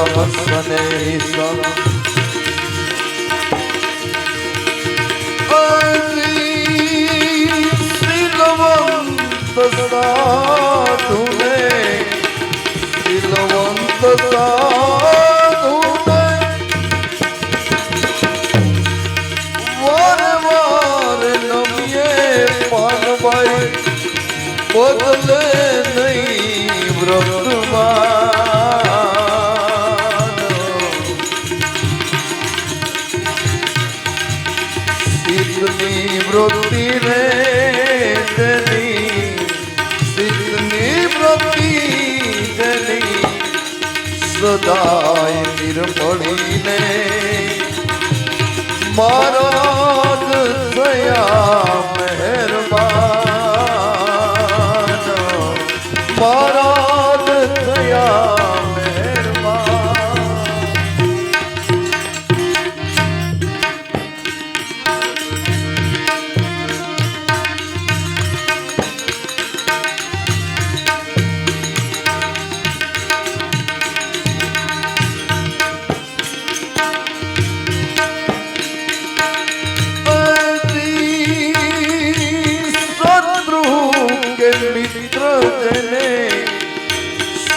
સમસ્તને સમ વૃત્તિ વેદની સિદ્ધની વૃત્તિ જની સદાય નિર્મળીને મારા થયા.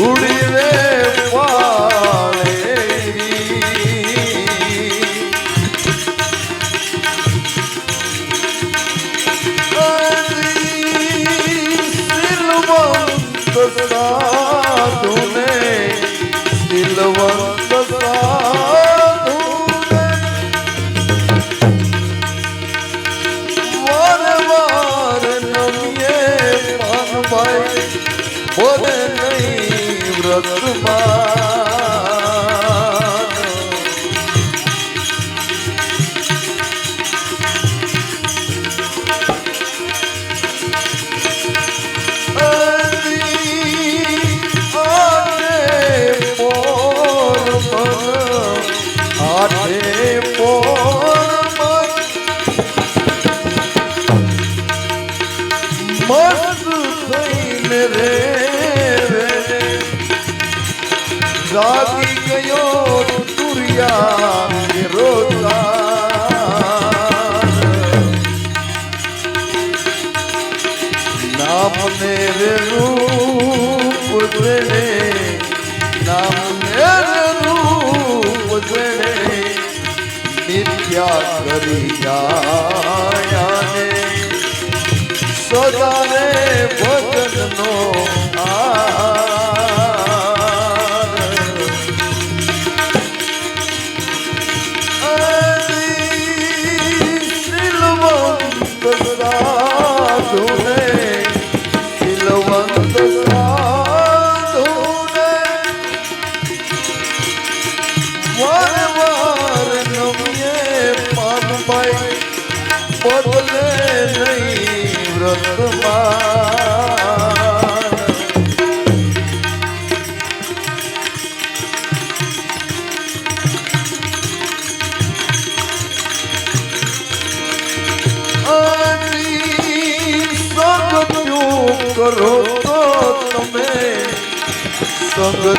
Sure. જાગી ગયો તુરિયા રોતા નામ ને રૂપ જોડે નામ ને રૂપ જોડે નિત્યા કરી જાયાને સદાને ભજનનો આ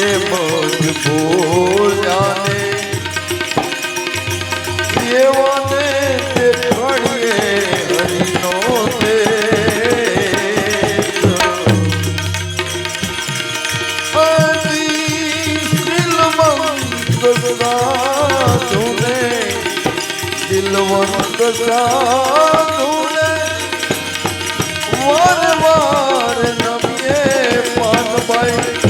ये मजबूर जाने। ये वाने ते खड़िए हरिनों ते દિલવંત સાધુને વાર વાર નમીએ પાનભાઈ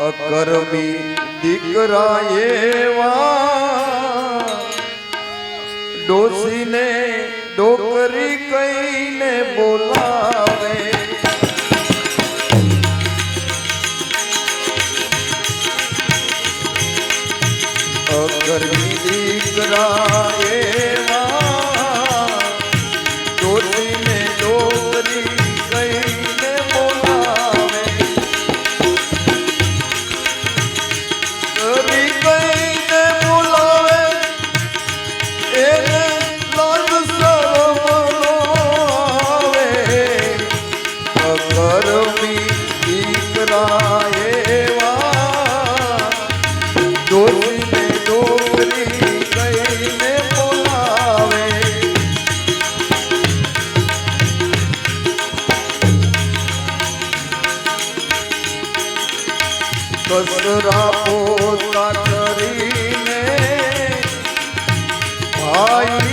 અકર્મી દીકરા એવા ડોસીને ડોકરી કહીને બોલાવે. અકર્મી દીકરા એવા કસરા પોતા કરીને ભાઈ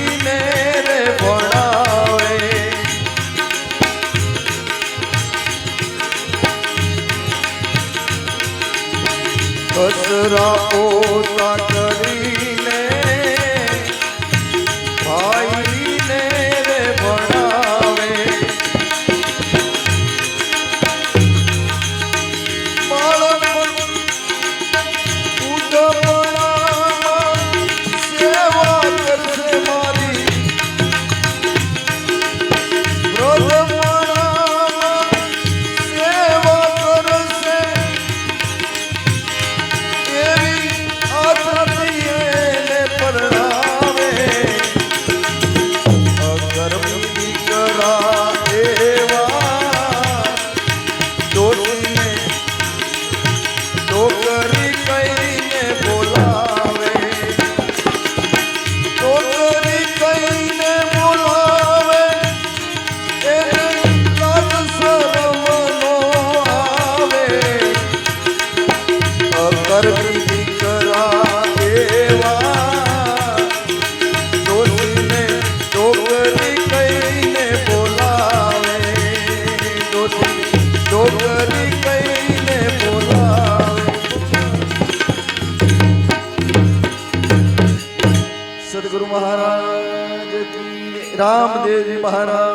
महाराज